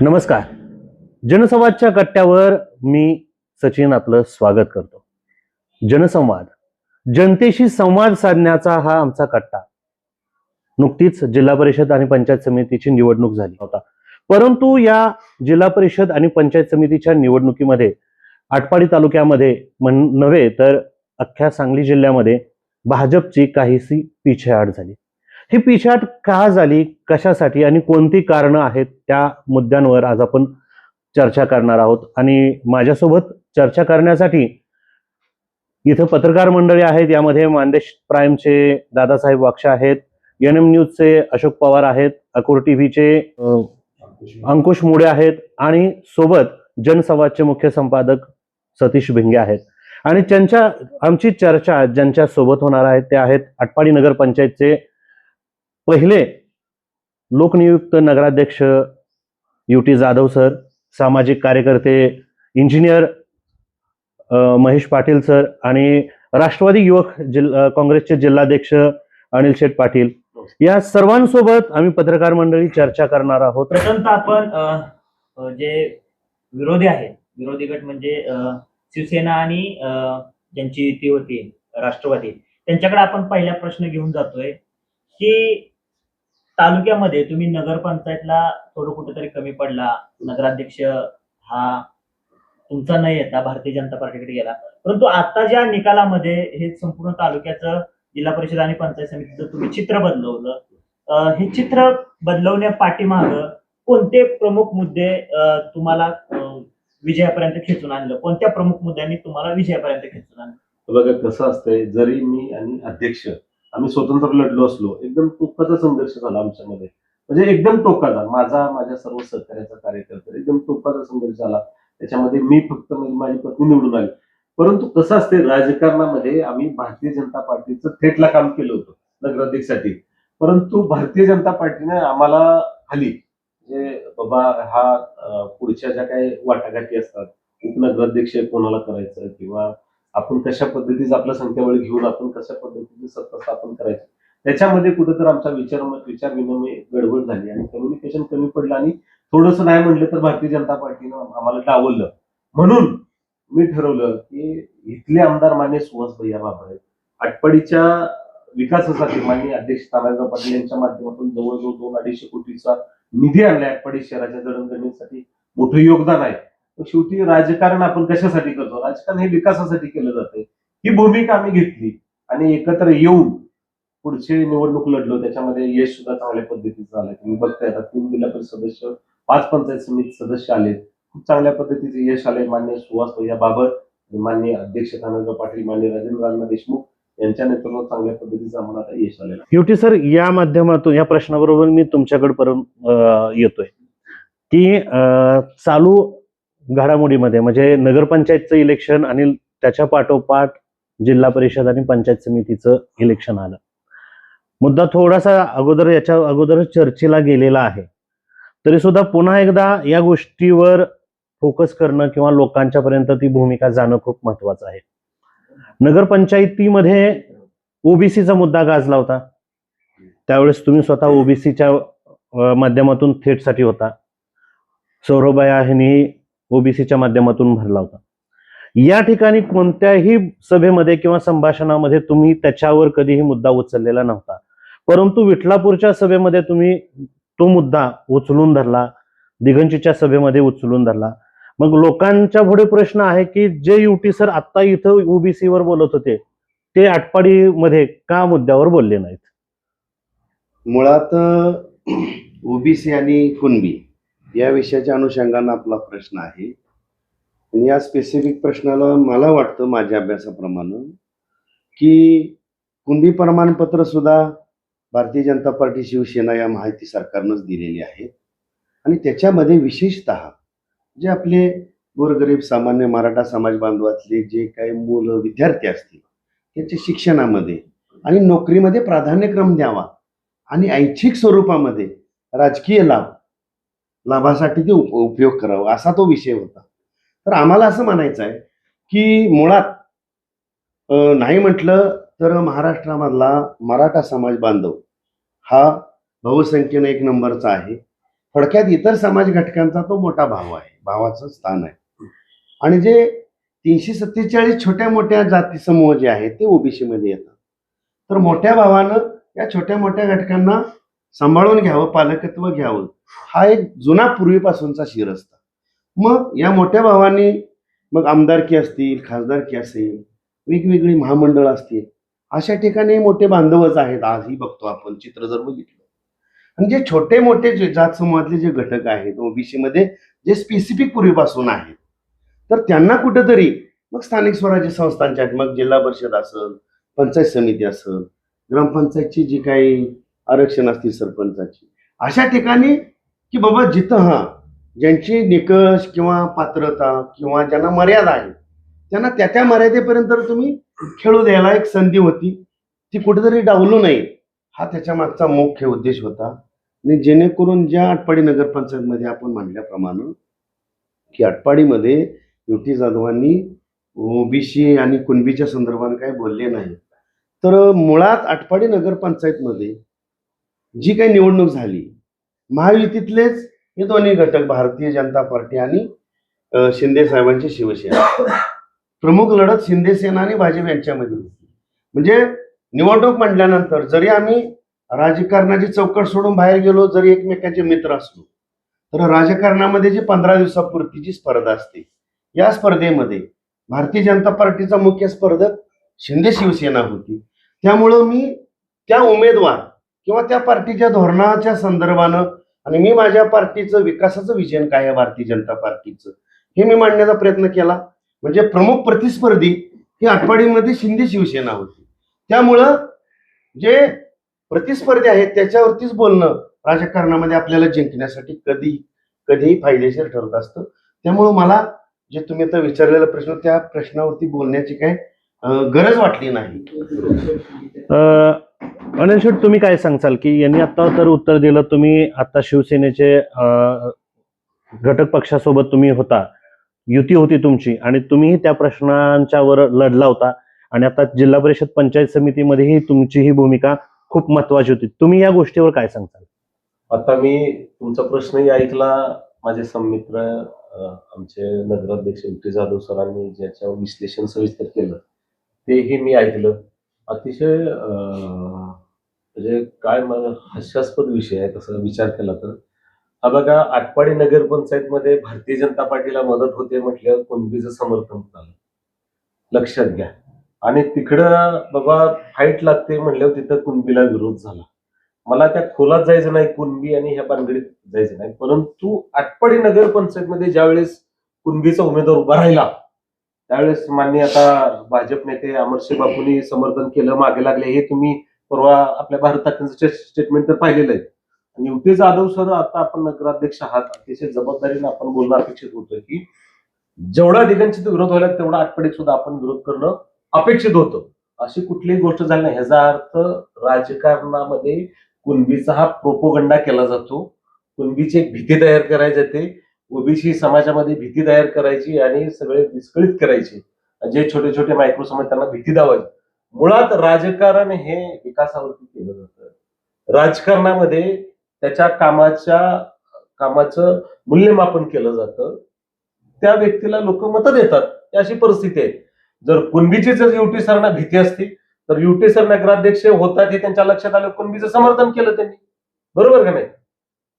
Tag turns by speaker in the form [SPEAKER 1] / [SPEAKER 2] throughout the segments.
[SPEAKER 1] नमस्कार. जनसंवादच्या कट्ट्यावर मी सचिन आपलं स्वागत करतो. जनसंवाद. जनतेशी संवाद साधण्याचा हा आमचा कट्टा. नुकतीच जिल्हा परिषद आणि पंचायत समितीची निवडणूक झाली होता. परंतु या जिल्हा परिषद आणि पंचायत समितीच्या निवडणुकीमध्ये आटपाडी तालुक्यामध्ये म्हण नव्हे तर अख्ख्या सांगली जिल्ह्यामध्ये भाजपची काहीशी पिछेहाट झाली. ही पिछाट का झाली? कशासाठी? आणि कोणती कारणं आहेत? त्या मुद्द्यांवर आज आपण चर्चा करणार आहोत. आणि माझ्यासोबत चर्चा करण्यासाठी इथं पत्रकार मंडळी आहेत. यामध्ये मानदेश प्राईमचे दादासाहेब वाक्ष आहेत. एन एम न्यूजचे अशोक पवार आहेत. अकोर टीव्हीचे अंकुश मुडे आहेत. आणि सोबत जनसंवादचे मुख्य संपादक सतीश भिंगे आहेत. आणि त्यांच्या आमची चर्चा ज्यांच्या सोबत होणार आहेत ते आहेत आटपाडी नगर पंचायतचे पहिले लोकनियुक्त नगराध्यक्ष यू टी जाधव सर सामाजिक कार्यकर्ते इंजिनियर महेश पाटील सर आणि राष्ट्रवादी युवक जिल्हा काँग्रेसचे जिल्हाध्यक्ष अनिल शेठ पाटील. या सर्वांसोबत आम्ही पत्रकार मंडळी चर्चा करणार आहोत.
[SPEAKER 2] प्रथमत आपण जे विरोधी आहेत विरोधी गट म्हणजे शिवसेना आणि ज्यांची युती होती राष्ट्रवादी त्यांच्याकडे आपण पहिला प्रश्न घेऊन जातोय की तालुक्यामध्ये तुम्ही नगरपंचायतला थोडं कुठेतरी कमी पडला नगराध्यक्ष हा तुमचा न येता भारतीय जनता पार्टीकडे गेला. परंतु आता ज्या निकालामध्ये हे संपूर्ण तालुक्याचं जिल्हा परिषद आणि पंचायत समितीचं तुम्ही चित्र बदलवलं हे चित्र बदलवण्या पाठीमाग कोणते प्रमुख मुद्दे तुम्हाला विजयापर्यंत खेचून आणलं? कोणत्या प्रमुख मुद्द्यांनी तुम्हाला विजयापर्यंत खेचून आणलं?
[SPEAKER 3] बघा कसं असतंय जरी मी आणि अध्यक्ष आम्ही स्वतंत्र लढलो असलो एकदम टोकाचा संघर्ष झाला आमच्यामध्ये. म्हणजे एकदम टोकाचा माझा माझ्या सर्व सहकार्याचा कार्यकर्ता एकदम टोकाचा संघर्ष झाला. त्याच्यामध्ये मी फक्त म्हणजे माझी पत्नी निवडून आली. परंतु कसं असते राजकारणामध्ये आम्ही भारतीय जनता पार्टीचं थेटला काम केलं होतं नगराध्यक्षसाठी. परंतु भारतीय जनता पार्टीने आम्हाला खाली जे बाबा हा पुढच्या ज्या काही वाटाघाटी असतात उपनगराध्यक्ष कोणाला करायचं किंवा आपण कशा पद्धतीचं आपलं संख्याबळ घेऊन आपण कशा पद्धतीने सत्ता स्थापन करायची? त्याच्यामध्ये कुठेतरी आमचा विचार विचार विनिमय गडबड झाली आणि कम्युनिकेशन कमी पडलं आणि थोडंसं नाही म्हणलं तर भारतीय जनता पार्टीनं आम्हाला डावललं. म्हणून मी ठरवलं की इथले आमदार मान्य सुहास भैया बाबा आटपाडीच्या विकासासाठी मान्य अध्यक्ष तानाजीराव पाटील यांच्या माध्यमातून जवळजवळ दोन अडीचशे कोटीचा निधी आणलाय आटपाडी शहराच्या जडणघडणीसाठी. मोठं योगदान आहे. शेवटी राजकारण आपण कशासाठी करतो? राजकारण हे विकासासाठी केलं जाते ही भूमिका आम्ही घेतली आणि एकत्र येऊन पुढची निवडणूक लढलो. त्याच्यामध्ये यश सुद्धा चांगल्या पद्धतीचं आलं तुम्ही बघताय आता तीन जिल्हा परिषद सदस्य पाच पंचायत समिती सदस्य आले खूप चांगल्या पद्धतीचे यश आले मान्य सुहास भैया बाबर मान्य अध्यक्ष धनंजय पाटील मान्य राजेंद्र अण्णा देशमुख यांच्या नेतृत्वात चांगल्या पद्धतीचं आम्हाला आता यश आलेलं शेवटी
[SPEAKER 1] युटी सर या माध्यमातून या प्रश्नाबरोबर मी तुमच्याकडे परत येतोय. की चालू घडामोडीमध्ये म्हणजे नगरपंचायतचं इलेक्शन आणि त्याच्या पाठोपाठ जिल्हा परिषद आणि पंचायत समितीचं इलेक्शन आलं. मुद्दा थोडासा अगोदर याच्या अगोदर चर्चेला गेलेला आहे. तरी सुद्धा पुन्हा एकदा या गोष्टीवर फोकस करणं किंवा लोकांच्या पर्यंत ती भूमिका जाणं खूप महत्वाचं आहे. नगरपंचायतीमध्ये ओबीसीचा मुद्दा गाजला होता. त्यावेळेस तुम्ही स्वतः ओबीसीच्या माध्यमातून थेटसाठी होता. सौरभ यांनी ओबीसीच्या माध्यमातून भरला होता. या ठिकाणी कोणत्याही सभेमध्ये किंवा संभाषणामध्ये तुम्ही त्याच्यावर कधीही मुद्दा उचललेला नव्हता. परंतु विठलापूरच्या सभेमध्ये तुम्ही तो मुद्दा उचलून धरला दिगंजीच्या सभेमध्ये उचलून धरला. मग लोकांच्या पुढे प्रश्न आहे की जे युटी सर आता इथं ओबीसी वर बोलत होते ते आटपाडीमध्ये का मुद्द्यावर बोलले नाहीत?
[SPEAKER 4] मुळात ओबीसी आणि कुणबी या विषयाच्या अनुषंगानं आपला प्रश्न आहे. आणि या स्पेसिफिक प्रश्नाला मला वाटतं माझ्या अभ्यासाप्रमाणे की कुणबी प्रमाणपत्र सुद्धा भारतीय जनता पार्टी शिवसेना या माहिती सरकारनंच दिलेली आहे. आणि त्याच्यामध्ये विशेषत जे आपले गोरगरीब सामान्य मराठा समाज बांधवातले जे काही मुलं विद्यार्थी असतील त्याच्या शिक्षणामध्ये आणि नोकरीमध्ये प्राधान्यक्रम द्यावा आणि ऐच्छिक स्वरूपामध्ये राजकीय लाभ लाभासाठी ते उप उपयोग करावा असा तो विषय होता. तर आम्हाला असं म्हणायचं आहे की मुळात नाही म्हटलं तर महाराष्ट्रामधला मराठा समाज बांधव हा बहुसंख्येनं एक नंबरचा आहे. थोडक्यात इतर समाज घटकांचा तो मोठा भाव आहे भावाचं स्थान आहे. आणि जे तीनशे सत्तेचाळीस छोट्या मोठ्या जाती समूह जे आहेत ते ओबीसी मध्ये येतात. तर मोठ्या भावानं या छोट्या मोठ्या घटकांना सांभाळून घ्यावं पालकत्व घ्यावं हा एक जुना पूर्वीपासूनचा शिरस्ता मग या मोठ्या भावांनी मग आमदारकी असतील खासदारकी असेल वेगवेगळी महामंडळ असतील अशा ठिकाणी मोठे बांधवच आहेत. आजही बघतो आपण चित्र जर बघितलं. आणि जे छोटे मोठे जे जात समूहातले जे घटक आहेत ओबीसी मध्ये जे स्पेसिफिक पूर्वीपासून आहेत तर त्यांना कुठंतरी मग स्थानिक स्वराज्य संस्थांच्या मग जिल्हा परिषद असेल पंचायत समिती असेल ग्रामपंचायतची जी काही आरक्षण असतील सरपंचाची. अशा ठिकाणी की बाबा जिथं हा ज्यांची निकष किंवा पात्रता किंवा ज्यांना मर्यादा आहे त्यांना त्या त्या मर्यादेपर्यंत तुम्ही खेळू द्यायला एक संधी होती. ती कुठेतरी डावलू नये हा त्याच्या मागचा मुख्य उद्देश होता. आणि जेणेकरून ज्या आटपाडी नगरपंचायतमध्ये आपण म्हणल्याप्रमाणे की आटपाडीमध्ये युती जाधवांनी ओबीसी आणि कुणबीच्या संदर्भात काही बोलले नाही तर मुळात आटपाडी नगरपंचायतमध्ये जी काही निवडणूक झाली महायुतीतलेच हे दोन्ही घटक भारतीय जनता पार्टी आणि शिंदे साहेबांची शिवसेना. प्रमुख लढत शिंदे सेना आणि भाजप यांच्यामध्ये होती. म्हणजे निवडणूक म्हटल्यानंतर जरी आम्ही राजकारणाची चौकट सोडून बाहेर गेलो जरी एकमेकांचे मित्र असलो तर राजकारणामध्ये जी पंधरा दिवसापुरती स्पर्धा असते या स्पर्धेमध्ये भारतीय जनता पार्टीचा मुख्य स्पर्धक शिंदे शिवसेना होती. त्यामुळं मी त्या उमेदवार किंवा त्या पार्टीच्या धोरणाच्या संदर्भानं आणि मी माझ्या पार्टीचं विकासाचं विजन काय आहे भारतीय जनता पार्टीचं? हे मी मांडण्याचा प्रयत्न केला. म्हणजे प्रमुख प्रतिस्पर्धी ही आठवाडीमध्ये शिंदे शिवसेना होती. त्यामुळं जे प्रतिस्पर्धी आहेत त्याच्यावरतीच बोलणं राजकारणामध्ये आपल्याला जिंकण्यासाठी कधी कधीही फायदेशीर ठरत असतं. त्यामुळं मला जे तुम्ही आता विचारलेला प्रश्न त्या प्रश्नावरती बोलण्याची काय गरज वाटली नाही.
[SPEAKER 1] अनिल शेठ तुम्ही काय सांगचाल की यांनी आता तर उत्तर दिलं तुम्ही आता शिवसेनेचे घटक पक्षासोबत तुम्ही होता. युती होती तुमची आणि तुम्हीही त्या प्रश्नांच्या वर लढला होता. आणि आता जिल्हा परिषद पंचायत समितीमध्येही तुमची ही भूमिका खूप महत्वाची होती. तुम्ही या गोष्टीवर काय सांगताल?
[SPEAKER 3] आता मी तुमचा प्रश्नही ऐकला. माझे संमित्र आमचे नगराध्यक्ष युटी जाधव सरांनी ज्याच्यावर विश्लेषण सविस्तर केलं तेही मी ऐकलं. अतिशय म्हणजे काय मला हास्यास्पद विषय आहे तसं विचार केला तर. हा बघा आटपाडी नगरपंचायतमध्ये भारतीय जनता पार्टीला मदत होते म्हटल्यावर कुणबीचं समर्थन झालं? लक्षात घ्या. आणि तिकडं बाबा फाईट लागते म्हटल्यावर तिथं कुणबीला विरोध झाला. मला त्या खोलात जायचं नाही कुणबी आणि ह्या पानगडीत जायचं नाही. परंतु आटपाडी नगरपंचायतमध्ये ज्यावेळेस कुणबीचा उमेदवार उभा राहिला त्यावेळेस मान्य आता भाजप नेते अमरशे बापूंनी समर्थन केलं मागे लागले हे तुम्ही परवा आपल्या भारताचं स्टेटमेंट तर पाहिलेलं आहे. आणि युती जाधव सर आता आपण नगराध्यक्ष आहात. अतिशय जबाबदारीने आपण बोलणं अपेक्षित होतं की जेवढा दिगंचित विरोध व्हायला तेवढा आठवडे सुद्धा आपण विरोध करणं अपेक्षित होतं. अशी कुठलीही गोष्ट झाली नाही. ह्याचा अर्थ राजकारणामध्ये कुणबीचा हा प्रोपोगंडा केला जातो. कुणबीची एक भीती तयार करायची जाते. ओबीसी समाजामध्ये भीती तयार करायची आणि सगळे विस्कळीत करायचे. जे छोटे छोटे मायक्रो समाज त्यांना भीती दावायची. मुळात राजकारण हे विकासावरती केलं जातं. राजकारणामध्ये त्याच्या कामाच्या कामाचं मूल्यमापन केलं जातं. त्या व्यक्तीला लोक मतं देतात. अशी परिस्थिती आहे. जर कुणबीची जर युटी सरांना भीती असती तर युटी सर नगराध्यक्ष होतात हे त्यांच्या लक्षात आलं कुणबीचं समर्थन केलं त्यांनी. बरोबर का नाही?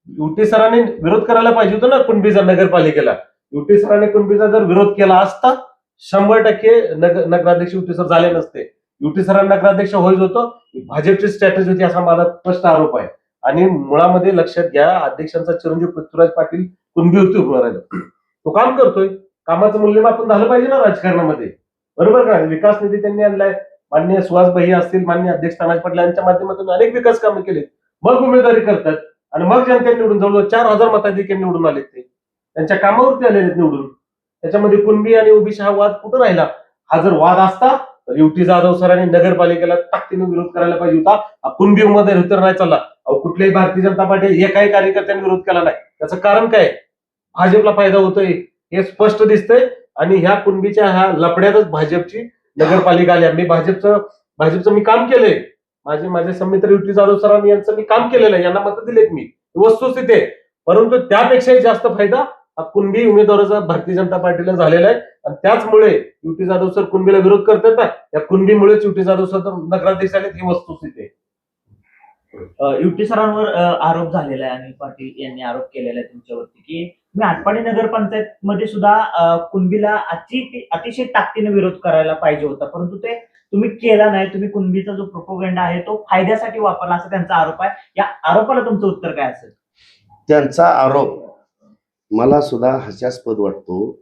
[SPEAKER 3] युटी सरांनी विरोध करायला पाहिजे होतं ना कुणबीचा नगरपालिकेला. युटी सरांनी कुणबीचा जर विरोध केला असता शंभर टक्के नगर नगराध्यक्ष युटी सर झाले नसते. युटी सरांना नगराध्यक्ष होईल होतं भाजपची स्ट्रॅटेजी होती असा माझा स्पष्ट आरोप आहे. आणि मुळामध्ये लक्षात घ्या अध्यक्षांचा चिरंजीव पृथ्वीराज पाटील कुणबीवरती उभं राहिलं. तो काम करतोय. कामाचं मूल्यमापन झालं पाहिजे ना राजकारणामध्ये. बरोबर का विकास निधी त्यांनी आणलाय. मान्य सुहास भैया असतील मान्य अध्यक्ष तानाजी पाटील यांच्या माध्यमातून अनेक विकास कामं केले मग उमेदवारी करतात आणि मग जनतेने निवडून जवळजवळ चार हजार मताधिकारी निवडून आले ते. त्यांच्या कामावरती आलेले निवडून. त्याच्यामध्ये कुणबी आणि ओबीसी हा वाद कुठं राहिला? हा जर वाद असता युती युटी जाधव सरांनी नगरपालिकेला ताकदीने विरोध करायला पाहिजे होता. हा मध्ये तर नाही चालला. कुठल्याही भारतीय जनता पार्टी एकाही कार्यकर्त्यांनी विरोध केला नाही. त्याचं कारण काय? भाजपला फायदा होतोय हे स्पष्ट दिसतंय. आणि ह्या कुणबीच्या ह्या लपड्यातच भाजपची नगरपालिका आली. मी भाजपचं भाजपचं मी काम केलंय. माझे माझे संमित्र युटी जाधव सरांनी यांचं मी काम केलेलं आहे. यांना मतं दिलेत मी. वस्तुस्थिती आहे. परंतु त्यापेक्षाही जास्त फायदा हा कुणबी उमेदवाराचा भारतीय जनता पार्टीला झालेला आहे आणि त्याचमुळे युटी जाधव सर कुणबीला विरोध करतात ना या कुणबीमुळेच युटी जाधव सर नगराध्यक्ष आले ही वस्तुस्थिती आहे.
[SPEAKER 2] अ, युटी सरांवर आरोप झालेला आहे अनिल पाटील यांनी आरोप केलेला आहे तुमच्यावरती की तुम्ही आटपाडी नगरपंचायत मध्ये सुद्धा कुणबीला अति अतिशय ताकदीने विरोध करायला पाहिजे होता परंतु ते तुम्ही केला नाही तुम्ही कुणबीचा जो प्रोपोगंडा आहे तो फायद्यासाठी वापरला असा त्यांचा आरोप आहे. या आरोपाला तुमचं उत्तर काय असेल?
[SPEAKER 4] त्यांचा आरोप मला सुद्धा हास्यास्पद वाटतो.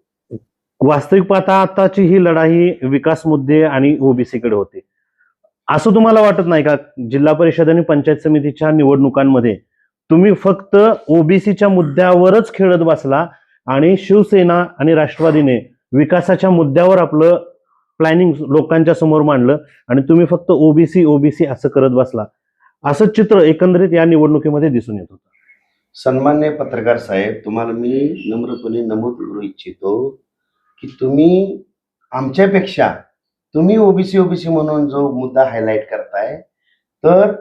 [SPEAKER 1] वास्तविक पाहता आताची ही लढाई विकास मुद्दे आणि ओबीसी कडे होते. असं तुम्हाला वाटत नाही का? जिल्हा परिषद आणि पंचायत समितीच्या निवडणुकांमध्ये तुम्ही फक्त ओबीसीच्या मुद्द्यावरच खेळत बसला आणि शिवसेना आणि राष्ट्रवादीने विकासाच्या मुद्द्यावर आपलं प्लॅनिंग लोकांच्या समोर मांडलं आणि तुम्ही फक्त ओबीसी ओबीसी असं करत बसला. असं चित्र एकंदरीत या निवडणुकीमध्ये दिसून येत होतं.
[SPEAKER 4] सन्मान्य पत्रकार साहेब तुम्हाला मी नम्रपणे नमूद करू इच्छितो की तुम्ही आमच्यापेक्षा तुम्ही ओबीसी ओबीसी म्हणून जो मुद्दा हायलाईट करताय तर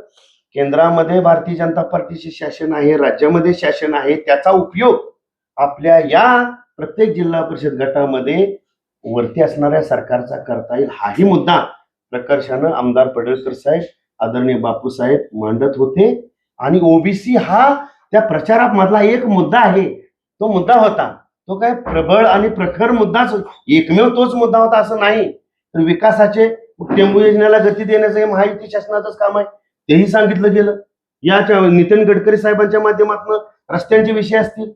[SPEAKER 4] केंद्रामध्ये भारतीय जनता पार्टीचे शासन आहे राज्यामध्ये शासन आहे त्याचा उपयोग आपल्या या प्रत्येक जिल्हा परिषद गटामध्ये वरती असणाऱ्या सरकारचा करता येईल हाही मुद्दा प्रकर्षानं आमदार पडळकर साहेब आदरणीय बापू साहेब मांडत होते. आणि ओबीसी हा त्या प्रचारामधला एक मुद्दा आहे तो मुद्दा होता तो काय प्रबळ आणि प्रखर मुद्दाच एकमेव तोच मुद्दा होता असं नाही. तर विकासाचे टेंबू योजनेला गती देण्याचं हे महायुती शासनाचंच काम आहे तेही सांगितलं गेलं. या नितीन गडकरी साहेबांच्या माध्यमातून रस्त्यांचे विषय असतील.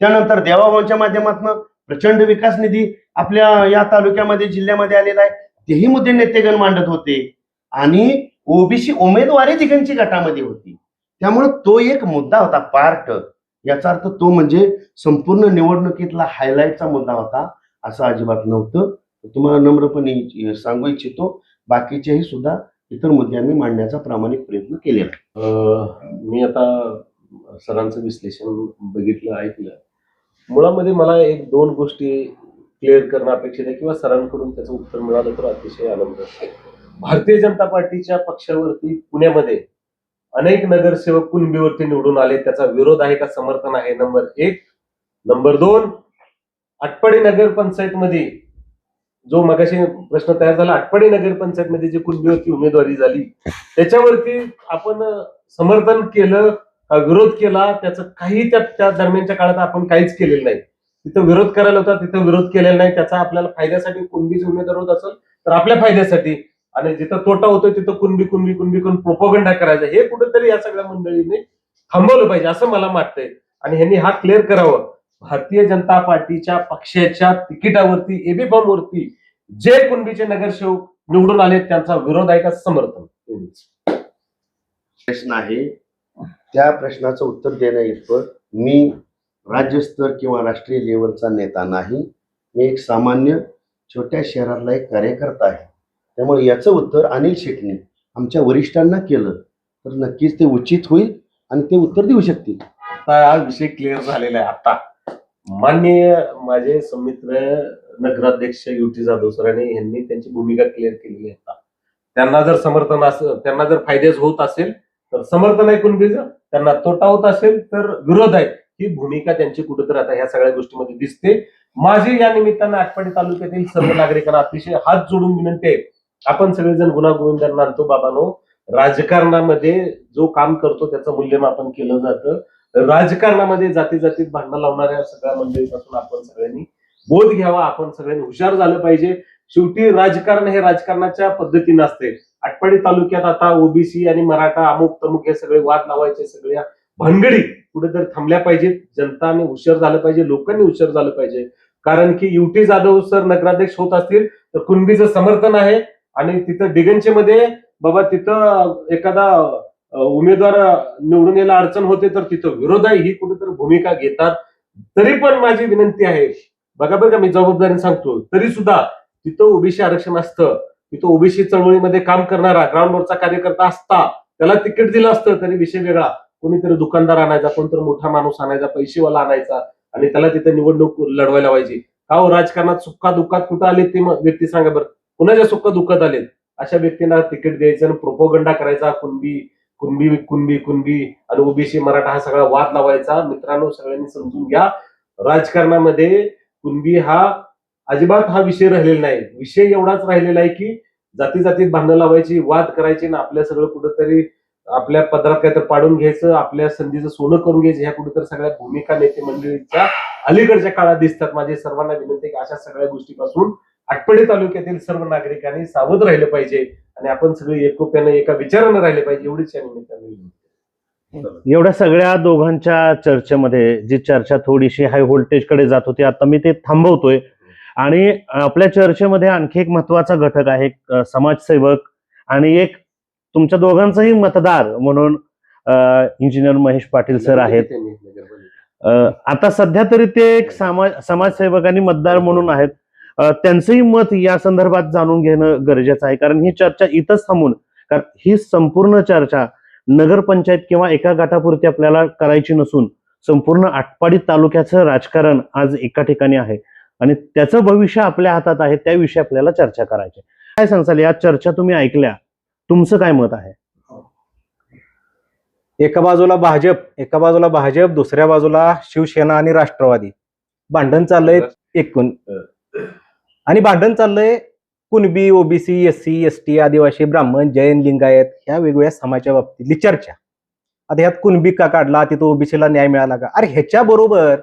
[SPEAKER 4] त्यानंतर देवाभावांच्या माध्यमातून प्रचंड विकास निधी आपल्या या तालुक्यामध्ये जिल्ह्यामध्ये आलेला आहे. तेही मुद्दे नेतेगण मांडत होते. आणि ओबीसी उमेदवारी तिघांची गटामध्ये होती. त्यामुळे तो एक मुद्दा होता पार्ट. याचा अर्थ तो म्हणजे संपूर्ण निवडणुकीतला हायलाईटचा मुद्दा होता असं अजिबात नव्हतं. तुम्हाला नम्रपणे सांगू इच्छितो बाकीचेही सुद्धा इतर मुद्द्यांनी मांडण्याचा प्रामाणिक प्रयत्न केलेला.
[SPEAKER 3] मी आता सरांचं विश्लेषण बघितलं ऐकलं. मुळामध्ये मला एक दोन गोष्टी क्लिअर करणं अपेक्षित आहे किंवा सरांकडून त्याचं उत्तर मिळालं तर अतिशय आनंद. भारतीय जनता पार्टीच्या पक्षावरती पुण्यामध्ये अनेक नगरसेवक कुणबीवरती निवडून आले. त्याचा विरोध आहे का? समर्थन आहे. नंबर एक. नंबर दोन आटपाडी नगरपंचायत मध्ये जो मगाशी प्रश्न तयार झाला आटपाडी नगरपंचायत मध्ये जी कुणबीवरती उमेदवारी झाली त्याच्यावरती आपण समर्थन केलं विरोध केला? त्याचं काही त्या त्या दरम्यानच्या काळात आपण काहीच केलेलं नाही. तिथं विरोध करायला होता तिथं विरोध केलेला नाही. त्याचा आपल्याला फायद्यासाठी कुणबीच उमेदवार होत असेल तर आपल्या फायद्यासाठी आणि जिथं तोटा होतोय तिथं कुणबी कुणबी कुणबी करून प्रोपोगंडा करायचा. हे कुठेतरी या सगळ्या मंडळीने थांबवलं पाहिजे असं मला वाटतंय. आणि ह्यांनी हा क्लिअर करावं. भारतीय जनता पार्टीच्या पक्षाच्या तिकिटावरती एबी फॉर्मवरती जे कुणबीचे नगरसेवक निवडून आले त्यांचा विरोध आहे का? समर्थन.
[SPEAKER 4] प्रश्न आहे. त्या प्रश्नाचं उत्तर देण्या इतपत मी राज्यस्तर किंवा राष्ट्रीय लेवलचा नेता नाही. मी एक सामान्य छोट्या शहरातला एक कार्यकर्ता आहे. त्यामुळे याचं उत्तर अनिल शेटने आमच्या वरिष्ठांना केलं. तर नक्कीच ते उचित होईल आणि ते उत्तर देऊ शकतील.
[SPEAKER 3] आता हा विषय क्लिअर झालेला आहे आता. माननीय माझे समित्र नगराध्यक्ष युटी जाधव सरांनी यांनी त्यांची भूमिका क्लिअर केलेली आहे आता. त्यांना जर समर्थन असं त्यांना जर फायदेच होत असेल तर समर्थन ऐकून कुणबीचं त्यांना तोटा होत असेल तर विरोध आहे. ही भूमिका त्यांची कुठेतरी आता ह्या सगळ्या गोष्टीमध्ये दिसते. माझी या निमित्तानं आटपाडी तालुक्यातील सर्व नागरिकांना अतिशय हात जोडून विनंती आहे. आपण सगळेजण गुन्हा गोविंदांना आणतो बाबानो. राजकारणामध्ये जो काम करतो त्याचं मूल्यमापन केलं जातं. राजकारणामध्ये जाती जातीत भांडणं लावणाऱ्या सगळ्या मंडळीपासून आपण सगळ्यांनी बोध घ्यावा. आपण सगळ्यांनी हुशार झालं पाहिजे. शेवटी राजकारण हे राजकारणाच्या पद्धतीनं असते. आटपाडी तालुक्यात आता ओबीसी आणि मराठा अमुक तमुक हे सगळे वाद लावायचे सगळ्या भानगडी कुठेतरी थांबल्या पाहिजेत. जनताने हुशार झालं पाहिजे लोकांनी हुशार झालं पाहिजे. कारण की युटी जाधव सर नगराध्यक्ष होत असतील तर कुणबीचं समर्थन आहे. आणि तिथं डिगंचे मध्ये बाबा तिथं एखादा उमेदवार निवडून यायला अडचण होते तर तिथं विरोध आहे ही कुठेतरी भूमिका घेतात. तरी पण माझी विनंती आहे बघा बरं का मी जबाबदारीने सांगतो तरी सुद्धा तिथं ओबीसी आरक्षण असतं तिथं ओबीसी चळवळीमध्ये काम करणारा ग्राउंडवरचा कार्यकर्ता असता त्याला तिकीट दिलं असतं तरी विषय वेगळा. कोणीतरी दुकानदार आणायचा कोणतरी मोठा माणूस आणायचा पैसेवाला आणायचा आणि त्याला तिथे निवडणूक लढवायला व्हायची का हो राजकारणात सुखा दुःखात कुठं आले ते व्यक्ती सांगा बरं. कुणाच्या सुख दुःखात आलेत अशा व्यक्तींना तिकीट द्यायचं आणि प्रोपोगंडा करायचा कुणबी कुणबी कुणबी कुणबी आणि ओबीसी मराठा हा सगळा वाद लावायचा. मित्रांनो सगळ्यांनी समजून घ्या. राजकारणामध्ये कुणबी हा अजिबात हा विषय राहिलेला नाही. विषय एवढाच राहिलेला आहे की जाती जातीत भांडणं लावायची वाद करायची आणि आपल्या सगळं कुठंतरी आपल्या पदरात काहीतरी पाडून घ्यायचं आपल्या संधीचं सोनं करून घ्यायचं ह्या कुठेतरी सगळ्या भूमिका नेते मंडळींच्या अलीकडच्या काळात दिसतात. माझी सर्वांना विनंती की अशा सगळ्या गोष्टीपासून आटपाडी तालुक्यातील सर्व नागरिकांनी सावध राहिलं पाहिजे आणि आपण सगळे एकोप्याने एका विचारानं राहिले पाहिजे एवढीच या निमित्ताने
[SPEAKER 1] एवढ्या सगळ्या दोघांच्या चर्चेमध्ये जी चर्चा थोडीशी हाय व्होल्टेजकडे जात होती आता मी ते थांबवतोय. आणि आपल्या चर्चेमध्ये आणखी एक महत्त्वाचा घटक आहे समाजसेवक आणि एक तुमच्या दोघांचाही मतदार म्हणून इंजिनियर महेश पाटील सर आहेत. आता सध्या तरी ते एक समाज समाजसेवक आणि मतदार म्हणून आहेत. त्यांचंही मत या संदर्भात जाणून घेणं गरजेचं आहे. कारण ही चर्चा इथंच थांबून कारण ही संपूर्ण चर्चा नगरपंचायत किंवा एका गटापुरती आपल्याला करायची नसून संपूर्ण आटपाडी तालुक्याचं राजकारण आज एका ठिकाणी आहे. आणि त्याचं भविष्य आपल्या हातात आहे त्याविषयी आपल्याला चर्चा करायची आहे. काय सांगसाल या चर्चा तुम्ही ऐकल्या तुमचं काय मत आहे?
[SPEAKER 5] एका बाजूला भाजप एका बाजूला भाजप दुसऱ्या बाजूला शिवसेना आणि राष्ट्रवादी. भांडण चाललंय एकूण. आणि भांडण चाललंय. Kunbi OBC S C S T आदिवासी ब्राह्मण जैन लिंगायत ह्या वेगवेगळ्या समाजाच्या बाबतीतली चर्चा आता ह्यात कुणबी का काढला? तिथं ओबीसीला न्याय मिळाला का? अरे ह्याच्या बरोबर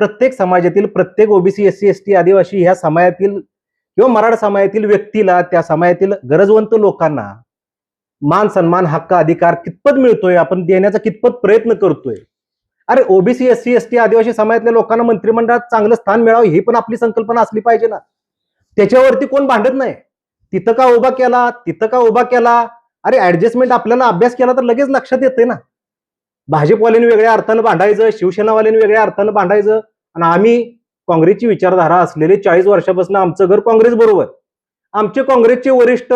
[SPEAKER 5] प्रत्येक समाजातील प्रत्येक OBC S C S T आदिवासी ह्या समाजातील किंवा मराठा समाजातील व्यक्तीला त्या समाजातील गरजवंत लोकांना मान सन्मान हक्क अधिकार कितपत मिळतोय? आपण देण्याचा कितपत प्रयत्न करतोय? अरे OBC S C S T आदिवासी समाजातल्या लोकांना मंत्रिमंडळात चांगलं स्थान मिळावं ही पण आपली संकल्पना असली पाहिजे ना. त्याच्यावरती कोण भांडत नाही. तिथं का उभा केला तिथं का उभा केला? अरे ऍडजस्टमेंट आपल्याला अभ्यास केला तर लगेच लक्षात येते ना. भाजपवाल्यांनी वेगळ्या अर्थानं भांडायचं शिवसेनावाल्यांनी वेगळ्या अर्थानं भांडायचं. आणि आम्ही काँग्रेसची विचारधारा असलेले चाळीस वर्षापासून आमचं घर काँग्रेस बरोबर. आमचे काँग्रेसचे वरिष्ठ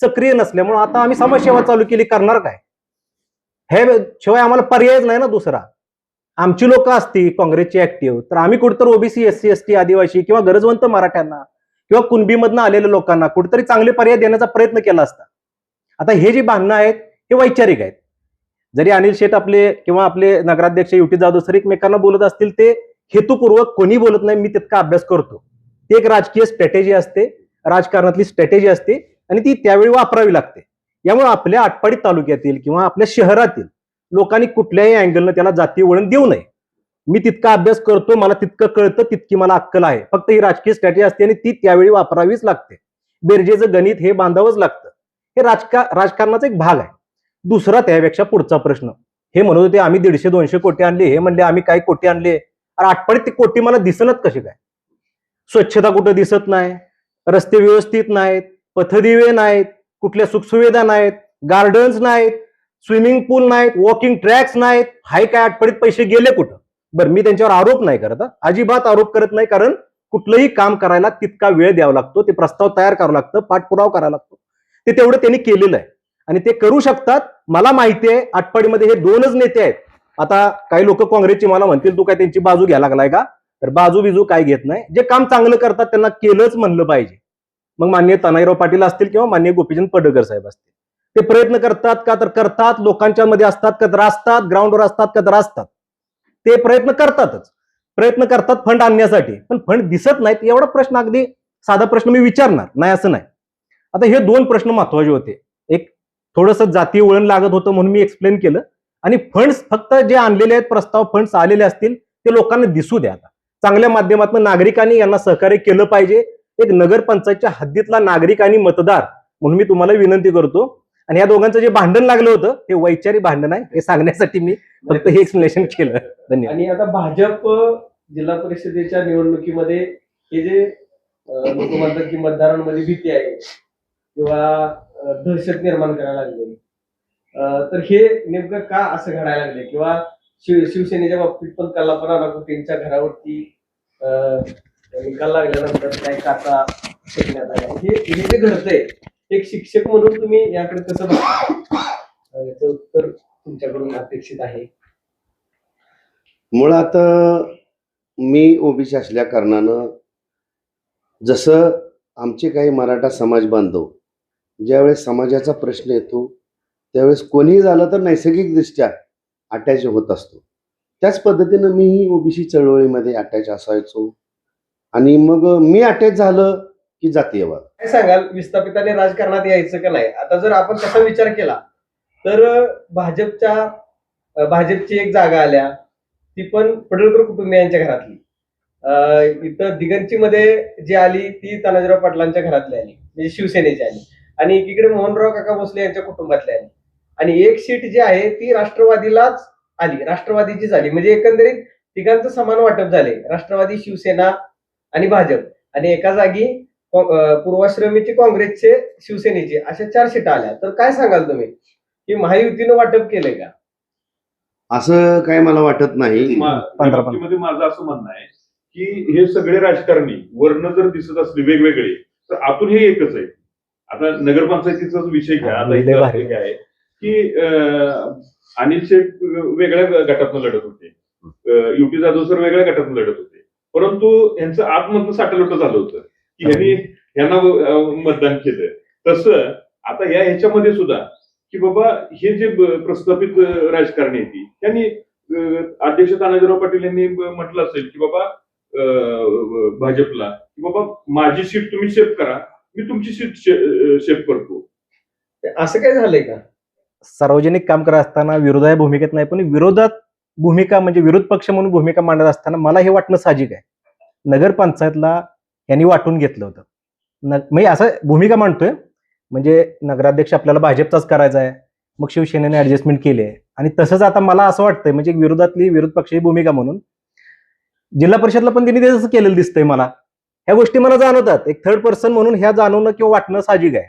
[SPEAKER 5] सक्रिय नसल्यामुळे आता आम्ही समाजसेवा चालू केली करणार काय? हे शिवाय आम्हाला पर्यायच नाही ना दुसरा. आमची लोक असती काँग्रेसची ऍक्टिव्ह तर आम्ही कुठतर OBC S C S T आदिवासी किंवा गरजवंत मराठ्यांना किंवा कुणबीमधनं आलेल्या लोकांना कुठेतरी चांगले पर्याय देण्याचा प्रयत्न केला असता. आता हे जी भांडणं आहेत हे वैचारिक आहेत. जरी अनिल शेठ आपले किंवा आपले नगराध्यक्ष युटी जाधव सर एकमेकांना बोलत असतील ते हेतुपूर्वक कोणी बोलत नाही मी तितका अभ्यास करतो. ती एक राजकीय स्ट्रॅटेजी असते राजकारणातली स्ट्रॅटेजी असते आणि ती त्यावेळी वापरावी लागते. यामुळे आपल्या आटपाडी तालुक्यातील किंवा आपल्या शहरातील लोकांनी कुठल्याही अँगलनं त्याला जाती वळण देऊ नये. मी तितका अभ्यास करतो मला तितकं कळतं तितकी मला अक्कल आहे. फक्त ही राजकीय स्ट्रॅटेजी असते आणि ती त्यावेळी वापरावीच लागते. बेरजेचं गणित हे बांधावंच लागतं. हे राजका राजकारणाचा एक भाग आहे. दुसरा त्यापेक्षा पुढचा प्रश्न. हे म्हणत होते आम्ही दीडशे दोनशे कोटी आणले. हे म्हणले आम्ही काही कोटी आणले. अरे आटपाडीत ते कोटी मला दिसनच कसे काय? स्वच्छता कुठं दिसत नाही रस्ते व्यवस्थित नाहीत पथदिवे नाहीत कुठल्या सुखसुविधा नाहीत गार्डन्स नाहीत स्विमिंग पूल नाहीत वॉकिंग ट्रॅक्स नाहीत. हाय काय आठपडीत पैसे गेले कुठं? बरं मी त्यांच्यावर आरोप नाही करत अजिबात आरोप करत नाही कारण कुठलंही काम करायला तितका वेळ द्यावा लागतो ते प्रस्ताव तयार करावं लागतं पाठपुरावा करावा लागतो. ते तेवढं त्यांनी केलेलं आहे. आणि ते करू शकतात. मला माहिती आहे आटपाडीमध्ये हे दोनच नेते आहेत. आता काही लोक काँग्रेसची मला म्हणतील तू काय त्यांची बाजू घ्यायला लागलाय का? तर बाजू बिजू काय घेत नाही. जे काम चांगलं करतात त्यांना केलंच म्हणलं पाहिजे. मग मान्य तनाईराव पाटील असतील किंवा मान्य गोपीचंद पडळकर साहेब असतील. ते प्रयत्न करतात का? तर करतात लोकांच्या मध्ये असतात का तर असतात ग्राउंडवर असतात का तर असतात. ते प्रयत्न करतातच. प्रयत्न करतात फंड आणण्यासाठी. पण फंड दिसत नाहीत एवढा प्रश्न अगदी साधा प्रश्न मी विचारणार नाही असं नाही. आता हे दोन प्रश्न महत्त्वाचे होते. एक थोडंसं जातीय वळण लागत होतं म्हणून मी एक्सप्लेन केलं. आणि फंड्स फक्त जे आणलेले आहेत प्रस्ताव फंड्स आलेले असतील ते लोकांना दिसू द्या आता. चांगल्या माध्यमातून नागरिकांनी यांना सहकार्य केलं पाहिजे. एक नगरपंचायतच्या हद्दीतला नागरिक आणि मतदार म्हणून मी तुम्हाला विनंती करतो आणि या दोघांचं जे भांडण लागलं होतं हे वैचारिक भांडण आहे हे सांगण्यासाठी मी फक्त हे एक्सप्लेनेशन केलं. धन्यवाद.
[SPEAKER 6] आणि आता भाजप जिल्हा परिषदेच्या निवडणुकीमध्ये हे जे लोक म्हणतात की मतदारांमध्ये भीती आहे किंवा दहशत निर्माण करायला लागले. तर हे नेमकं का असं घडायला लागले? किंवा शिव शिवसेनेच्या बाबतीत पण कल्लापना त्यांच्या घरावरती अं, निकाल लागल्यानंतर काय काचा फेकण्यात हे हे जे घडतंय एक शिक्षक म्हणून तुम्ही याकडे कसं बघता? याचं उत्तर तुमच्याकडून अपेक्षित आहे.
[SPEAKER 4] मुळात मी ओबीसी असल्या कारणानं जसं आमचे काही मराठा समाज बांधव ज्यावेळेस समाजाचा प्रश्न येतो त्यावेळेस कोणीही झालं तर नैसर्गिकदृष्ट्या अटॅच होत असतो. त्याच पद्धतीनं मीही ओबीसी चळवळीमध्ये अटॅच असायचो. आणि मग मी अटॅच झालं की जातीयवाद
[SPEAKER 6] काय सांगाल विस्थापितांनी राजकारणात यायचं का नाही? आता जर आपण कसा विचार केला तर भाजपच्या भाजपची एक जागा आल्या ती पण पडळकर कुटुंबियांच्या घरातली. इथं दिगंची मध्ये जी आली ती तानाजीराव पाटलांच्या घरातली आली म्हणजे शिवसेनेची आली. आणि एकीकडे मोहनराव काका भोसले यांच्या कुटुंबातली आली. आणि एक सीट जी आहे ती राष्ट्रवादीलाच आली. राष्ट्रवादीची झाली म्हणजे एकंदरीत तिघांचं समान वाटप झाले. राष्ट्रवादी शिवसेना आणि भाजप. आणि एका जागी पूर्वाश्रमीची काँग्रेसचे शिवसेनेचे अशा चार सीटा आल्या. तर काय सांगाल तुम्ही? की महायुतीनं वाटप केलंय का?
[SPEAKER 4] असं काय मला वाटत नाही.
[SPEAKER 7] माझं असं म्हणणं आहे की हे सगळे राजकारणी वर्ण जर दिसत असले वेगवेगळे तर आतून हे एकच आहे. आता नगरपंचायतीचाच विषय घ्या आता आहे की अनिल शेठ वेगळ्या गटातून लढत होते. युटी जाधव सर वेगळ्या गटातून लढत होते. परंतु यांचं आतमधनं साठलोट झालं होतं. यांना अं, मतदान केलं तसं आता या ह्याच्यामध्ये सुद्धा की बाबा हे जे प्रस्थापित राजकारणी आहेत त्यांनी अध्यक्ष तानाजीराव पाटील यांनी म्हटलं असेल की बाबा भाजपला की बाबा माझी सीट तुम्ही शेप करा मी तुमची सीट शेप करतो.
[SPEAKER 6] असं काय झालंय का?
[SPEAKER 5] सार्वजनिक काम करत असताना विरोधाच्या भूमिकेत नाही पण विरोधात भूमिका म्हणजे विरोध पक्ष म्हणून भूमिका मांडत असताना मला हे वाटणं साहजिक आहे. नगरपंचायतला यांनी वाटून घेतलं होतं. न म्हणजे असं भूमिका मांडतोय. म्हणजे नगराध्यक्ष आपल्याला भाजपचाच करायचा आहे. मग शिवसेनेने ऍडजस्टमेंट केली आहे. आणि तसंच आता मला असं वाटतंय म्हणजे विरोधातली विरोध पक्षाची भूमिका म्हणून. जिल्हा परिषदला पण त्यांनी तसं केलेलं दिसतंय मला. ह्या गोष्टी मला जाणवतात. एक थर्ड पर्सन म्हणून ह्या जाणवणं किंवा वाटणं साहजिक आहे.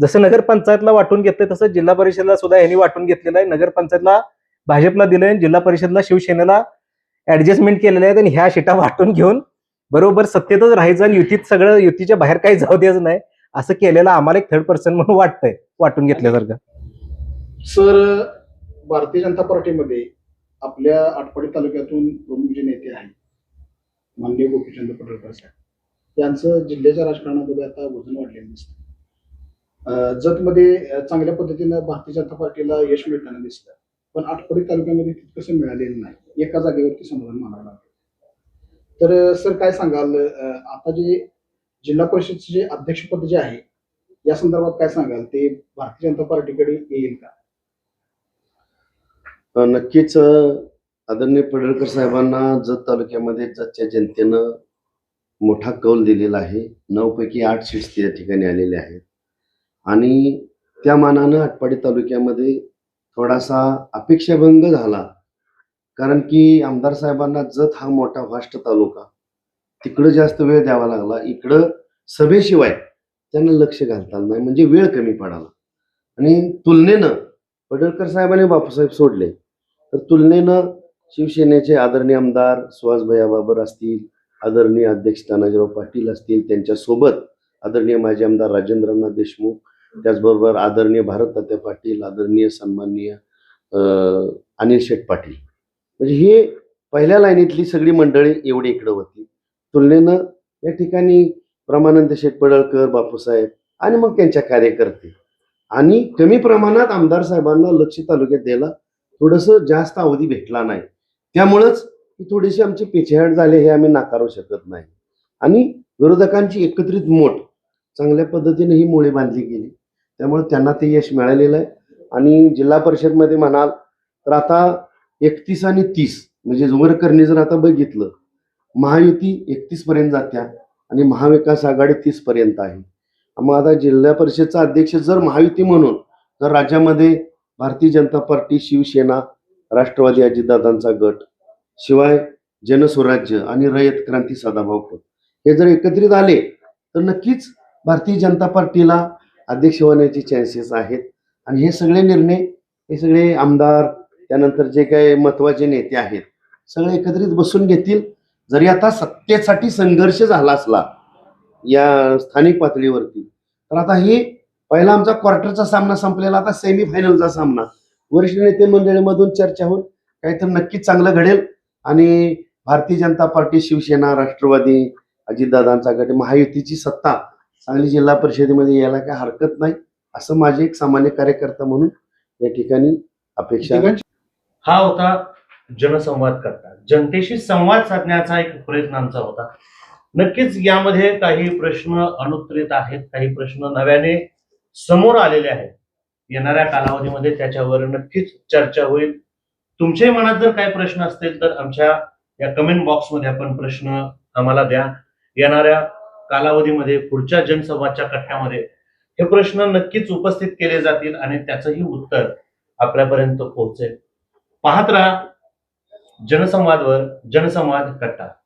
[SPEAKER 5] जसं नगरपंचायतला वाटून घेतलंय तसं जिल्हा परिषदला सुद्धा यांनी वाटून घेतलेलं आहे. नगरपंचायतला भाजपला दिलंय जिल्हा परिषदला शिवसेनेला ऍडजस्टमेंट केलेले आहे. आणि ह्या शिटा वाटून घेऊन बरोबर सत्तेतच राहायचं आणि युतीत सगळं युतीच्या बाहेर काही जाऊ द्यायचं नाही. असं केलेलं आम्हाला एक थर्ड पर्सन म्हणून वाटतंय वाटून घेतल्यासारखं.
[SPEAKER 8] सर भारतीय जनता पार्टीमध्ये आपल्या आटपाडी तालुक्यातून प्रमुख जे नेते आहेत माननीय गोपीचंद पडळकर साहेब यांचं जिल्ह्याच्या राजकारणामध्ये आता वजन वाढलेलं दिसतं जतमध्ये चांगल्या पद्धतीनं भारतीय जनता पार्टीला यश मिळताना दिसतं पण आटपाडी तालुक्यामध्ये तितकंसं मिळालेलं नाही. एका जागेवरती समाधान मानावं लागतं तर सर काय सांगाल? आता जे जिल्हा परिषदचे जे अध्यक्षपद जे आहे या संदर्भात काय सांगाल? ते भारतीय जनता पार्टीकडे येईल का?
[SPEAKER 4] नक्कीच आदरणीय पडळकर साहेबांना जत तालुक्यामध्ये जतच्या जनतेनं मोठा कौल दिलेला आहे. नऊ पैकी आठ सीट्स त्या ठिकाणी आलेले आहेत. आणि त्या मानानं आटपाडी तालुक्यामध्ये थोडासा अपेक्षाभंग झाला कारण की आमदार साहेबांना जत हा मोठा वाष्ट तालुका. तिकडं जास्त वेळ द्यावा लागला. इकडं सभेशिवाय त्यांना लक्ष घालता नाही म्हणजे वेळ कमी पडाला. आणि तुलनेनं पडळकर साहेबांनी बापूसाहेब सोडले. तर तुलनेनं शिवसेनेचे आदरणीय आमदार सुहासभैया बाबर असतील आदरणीय अध्यक्ष तानाजीराव पाटील असतील त्यांच्यासोबत आदरणीय माजी आमदार राजेंद्रनाथ देशमुख त्याचबरोबर आदरणीय भारत तात्या पाटील आदरणीय सन्माननीय अनिल शेठ पाटील. म्हणजे हे पहिल्या लाईनीतली सगळी मंडळी एवढी इकडं होती. तुलनेनं या ठिकाणी प्रमानंद शेठ पडळकर बापूसाहेब आणि मग त्यांच्या कार्यकर्ते आणि कमी प्रमाणात आमदार साहेबांना लक्ष तालुक्यात द्यायला थोडंसं जास्त अवधी भेटला नाही. त्यामुळंच ही थोडीशी आमची पिछेहाट झाली हे आम्ही नाकारू शकत नाही. आणि विरोधकांची एकत्रित मोठ चांगल्या पद्धतीने ही मुळे बांधली गेली. त्यामुळे त्यांना ते यश मिळालेलं आहे. आणि जिल्हा परिषदमध्ये म्हणाल तर आता एकतीस आणि तीस. म्हणजे जोरकरणी जर आता बघितलं महायुती एकतीस पर्यंत जात्या आणि महाविकास आघाडी तीस पर्यंत आहे. मग आता जिल्हा परिषदचा अध्यक्ष जर महायुती म्हणून तर राज्यामध्ये भारतीय जनता पार्टी शिवसेना राष्ट्रवादी अजितदादांचा गट शिवाय जनस्वराज्य आणि रयत क्रांती सदाभाऊ खोत. हे जर एकत्रित आले तर नक्कीच भारतीय जनता पार्टीला अध्यक्ष होण्याचे चान्सेस आहेत. आणि हे सगळे निर्णय हे सगळे आमदार त्यानंतर जे काही महत्त्वाचे नेते आहेत सगळे एकत्रित बसून घेतील. जरी आता सत्तेसाठी संघर्ष झाला असला या स्थानिक पातळीवरती तर आता हे पहिला आमचा क्वार्टरचा सामना संपलेला आता सेमी फायनलचा सामना. वरिष्ठ नेते मंडळीमधून चर्चा होऊन काहीतरी नक्कीच चांगलं घडेल. आणि भारतीय जनता पार्टी शिवसेना राष्ट्रवादी अजितदादांचा गट महायुतीची सत्ता सांगली जिल्हा परिषदेमध्ये यायला काही हरकत नाही असं माझे एक सामान्य कार्यकर्ता म्हणून या ठिकाणी अपेक्षा
[SPEAKER 1] हा होता जनसंवाद करता. जनतेशी संवाद साधण्याचा एक प्रयत्न आमचा होता. नक्कीच यामध्ये काही प्रश्न अनुत्तरित आहेत काही प्रश्न नव्याने समोर आलेले आहेत. येणाऱ्या कालावधीमध्ये त्याच्यावर नक्कीच चर्चा होईल. तुमच्याही मनात जर काही प्रश्न असतील तर आमच्या या कमेंट बॉक्समध्ये आपण प्रश्न आम्हाला द्या. येणाऱ्या कालावधीमध्ये पुढच्या जनसंवादच्या कट्ट्यामध्ये हे प्रश्न नक्कीच उपस्थित केले जातील आणि त्याचंही उत्तर आपल्यापर्यंत पोहोचेल. पाहत राहा. जनसंवादवर जनसंवाद कट्टा.